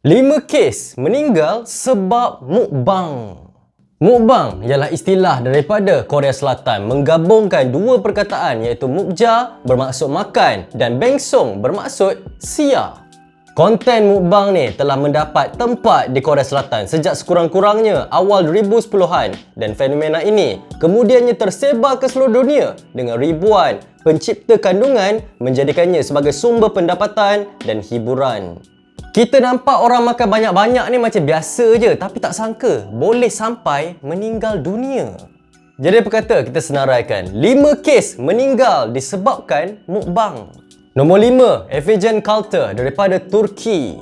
5 kes meninggal sebab mukbang. Mukbang ialah istilah daripada Korea Selatan menggabungkan dua perkataan iaitu mukja bermaksud makan dan bengsong bermaksud sia. Konten mukbang ni telah mendapat tempat di Korea Selatan sejak sekurang-kurangnya awal 2010-an dan fenomena ini kemudiannya tersebar ke seluruh dunia dengan ribuan pencipta kandungan menjadikannya sebagai sumber pendapatan dan hiburan. Kita nampak orang makan banyak-banyak ni macam biasa je tapi tak sangka boleh sampai meninggal dunia. Jadi apa kata kita senaraikan 5 kes meninggal disebabkan mukbang. Nombor 5, Evagen Kalter daripada Turki.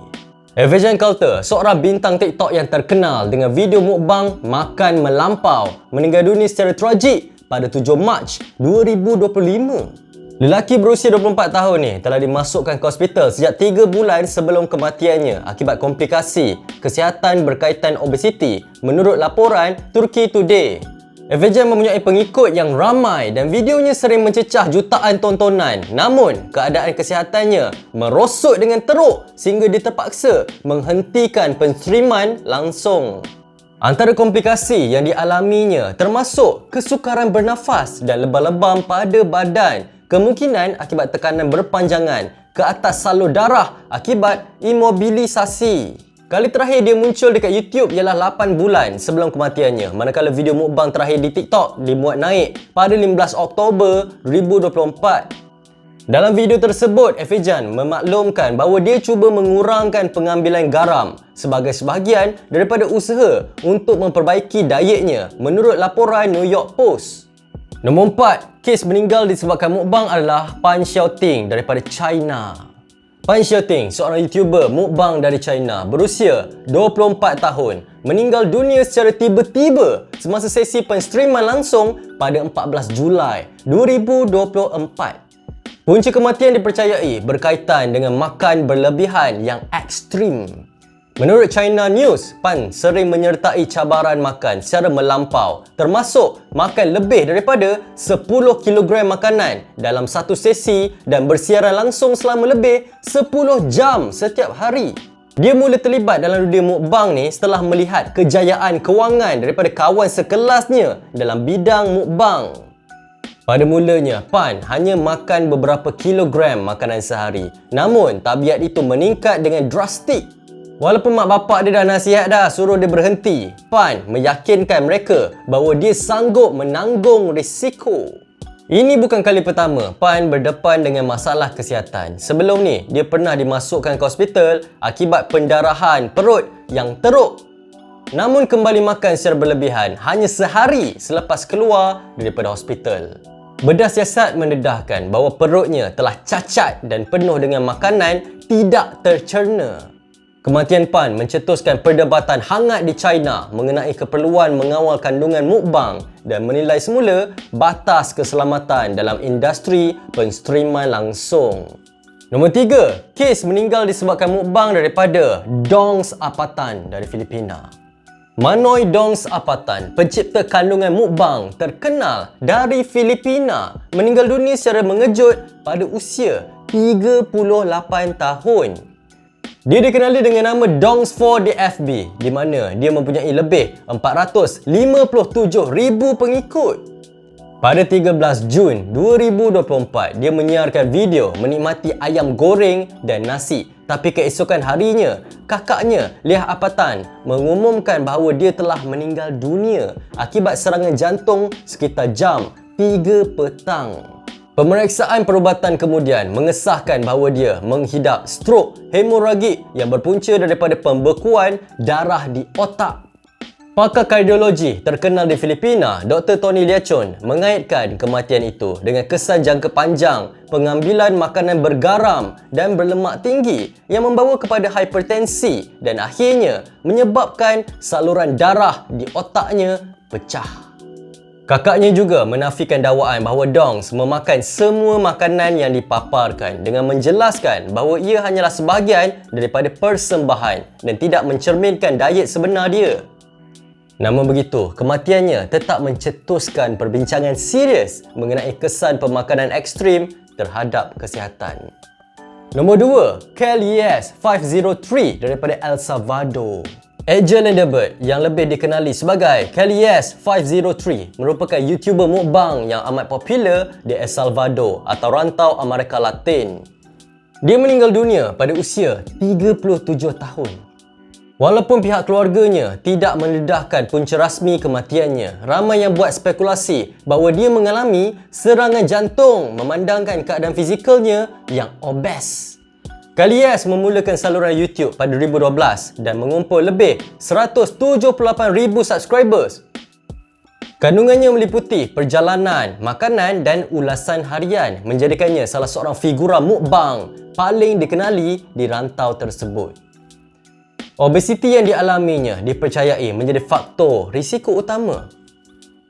Evagen Kalter, seorang bintang TikTok yang terkenal dengan video mukbang makan melampau, meninggal dunia secara tragik pada 7 Mac 2025. Lelaki berusia 24 tahun ni telah dimasukkan ke hospital sejak 3 bulan sebelum kematiannya akibat komplikasi kesihatan berkaitan obesiti menurut laporan Turkey Today. Evagen mempunyai pengikut yang ramai dan videonya sering mencecah jutaan tontonan. Namun, keadaan kesihatannya merosot dengan teruk sehingga dia terpaksa menghentikan penstreaman langsung. Antara komplikasi yang dialaminya termasuk kesukaran bernafas dan lebam-lebam pada badan kemungkinan akibat tekanan berpanjangan ke atas salur darah akibat imobilisasi. Kali terakhir dia muncul dekat YouTube ialah 8 bulan sebelum kematiannya. Manakala video mukbang terakhir di TikTok dimuat naik pada 15 Oktober 2024. Dalam video tersebut, Evijan memaklumkan bahawa dia cuba mengurangkan pengambilan garam sebagai sebahagian daripada usaha untuk memperbaiki dietnya menurut laporan New York Post. Nombor 4, kes meninggal disebabkan mukbang adalah Pan Xiaoting daripada China. Pan Xiaoting, seorang YouTuber mukbang dari China berusia 24 tahun, meninggal dunia secara tiba-tiba semasa sesi penstreaman langsung pada 14 Julai 2024. Punca kematian dipercayai berkaitan dengan makan berlebihan yang ekstrim. Menurut China News, Pan sering menyertai cabaran makan secara melampau termasuk makan lebih daripada 10 kg makanan dalam satu sesi dan bersiaran langsung selama lebih 10 jam setiap hari. Dia mula terlibat dalam dunia mukbang ni setelah melihat kejayaan kewangan daripada kawan sekelasnya dalam bidang mukbang. Pada mulanya, Pan hanya makan beberapa kilogram makanan sehari. Namun, tabiat itu meningkat dengan drastik Walaupun mak bapak dia dah nasihat dah suruh dia berhenti, Pan meyakinkan mereka bahawa dia sanggup menanggung risiko. Ini bukan kali pertama Pan berdepan dengan masalah kesihatan. Sebelum ni, dia pernah dimasukkan ke hospital akibat pendarahan perut yang teruk. Namun kembali makan secara berlebihan hanya sehari selepas keluar daripada hospital. Bedah siasat mendedahkan bahawa perutnya telah cacat dan penuh dengan makanan tidak tercerna. Kematian Pan mencetuskan perdebatan hangat di China mengenai keperluan mengawal kandungan mukbang dan menilai semula batas keselamatan dalam industri penstreaman langsung. Nombor tiga, kes meninggal disebabkan mukbang daripada Dongs Apatan dari Filipina. Manoy Dongs Apatan, pencipta kandungan mukbang terkenal dari Filipina, meninggal dunia secara mengejut pada usia 38 tahun. Dia dikenali dengan nama Dongs4 di mana dia mempunyai lebih 457,000 pengikut. Pada 13 Jun 2024, dia menyiarkan video menikmati ayam goreng dan nasi. Tapi keesokan harinya, kakaknya, Liah Apatan, mengumumkan bahawa dia telah meninggal dunia akibat serangan jantung sekitar jam 3 petang. Pemeriksaan perubatan kemudian mengesahkan bahawa dia menghidap strok hemoragik yang berpunca daripada pembekuan darah di otak. Pakar kardiologi terkenal di Filipina, Dr. Tony Liachon, mengaitkan kematian itu dengan kesan jangka panjang pengambilan makanan bergaram dan berlemak tinggi yang membawa kepada hipertensi dan akhirnya menyebabkan saluran darah di otaknya pecah. Kakaknya juga menafikan dakwaan bahawa Dongs memakan semua makanan yang dipaparkan dengan menjelaskan bahawa ia hanyalah sebahagian daripada persembahan dan tidak mencerminkan diet sebenar dia. Namun begitu, kematiannya tetap mencetuskan perbincangan serius mengenai kesan pemakanan ekstrim terhadap kesihatan. Nombor 2, Yes 503 daripada El Salvador. Angel Enderbert yang lebih dikenali sebagai Yes 503 merupakan YouTuber mukbang yang amat popular di El Salvador atau rantau Amerika Latin. Dia meninggal dunia pada usia 37 tahun. Walaupun pihak keluarganya tidak mendedahkan punca rasmi kematiannya, ramai yang buat spekulasi bahawa dia mengalami serangan jantung memandangkan keadaan fizikalnya yang obes. Kalias memulakan saluran YouTube pada 2012 dan mengumpul lebih 178,000 subscribers. Kandungannya meliputi perjalanan, makanan dan ulasan harian menjadikannya salah seorang figura mukbang paling dikenali di rantau tersebut. Obesiti yang dialaminya dipercayai menjadi faktor risiko utama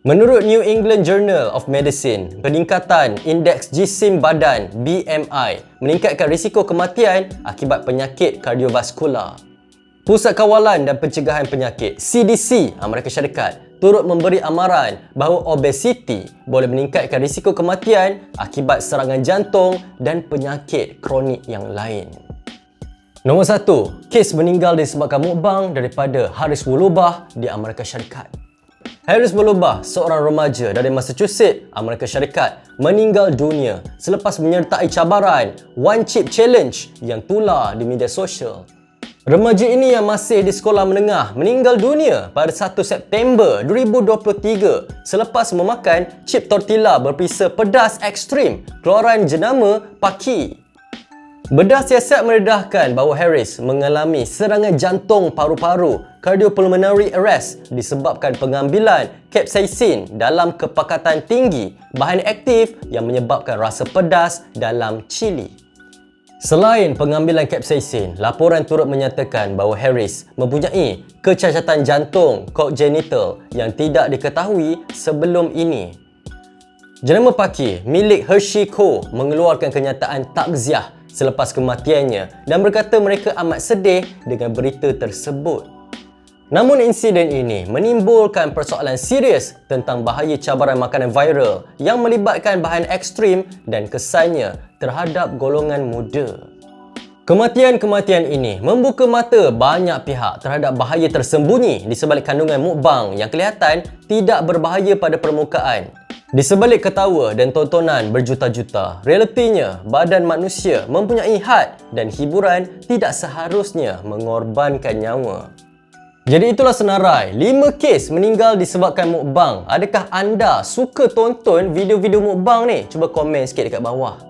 Menurut New England Journal of Medicine, peningkatan indeks jisim badan BMI meningkatkan risiko kematian akibat penyakit kardiovaskular. Pusat Kawalan dan Pencegahan Penyakit CDC Amerika Syarikat turut memberi amaran bahawa obesiti boleh meningkatkan risiko kematian akibat serangan jantung dan penyakit kronik yang lain. Nombor satu, kes meninggal disebabkan mukbang daripada Haris Wulubah di Amerika Syarikat. Harris Bolobah, seorang remaja dari Massachusetts, Amerika Syarikat, meninggal dunia selepas menyertai cabaran One Chip Challenge yang tular di media sosial. Remaja ini yang masih di sekolah menengah meninggal dunia pada 1 September 2023 selepas memakan chip tortilla berpisa pedas ekstrim keluaran jenama Paki. Bedah siasat meredahkan bahawa Harris mengalami serangan jantung paru-paru cardiopulmonary arrest disebabkan pengambilan capsaicin dalam kepekatan tinggi bahan aktif yang menyebabkan rasa pedas dalam cili. Selain pengambilan capsaicin, laporan turut menyatakan bahawa Harris mempunyai kecacatan jantung congenital yang tidak diketahui sebelum ini. Jenama Paki milik Hershey Co mengeluarkan kenyataan takziah selepas kematiannya dan berkata mereka amat sedih dengan berita tersebut. Namun insiden ini menimbulkan persoalan serius tentang bahaya cabaran makanan viral yang melibatkan bahan ekstrim dan kesannya terhadap golongan muda. Kematian-kematian ini membuka mata banyak pihak terhadap bahaya tersembunyi di sebalik kandungan mukbang yang kelihatan tidak berbahaya pada permukaan di sebalik ketawa dan tontonan berjuta-juta, realitinya badan manusia mempunyai had dan hiburan tidak seharusnya mengorbankan nyawa. Jadi itulah senarai 5 kes meninggal disebabkan mukbang. Adakah anda suka tonton video-video mukbang ni? Cuba komen sikit dekat bawah.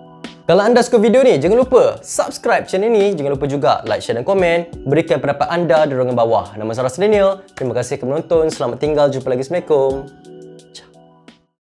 Kalau anda suka video ni, jangan lupa subscribe channel ni. Jangan lupa juga like, share dan komen. Berikan pendapat anda di ruangan bawah. Nama saya Ras Daniel. Terima kasih kerana menonton. Selamat tinggal. Jumpa lagi. Assalamualaikum.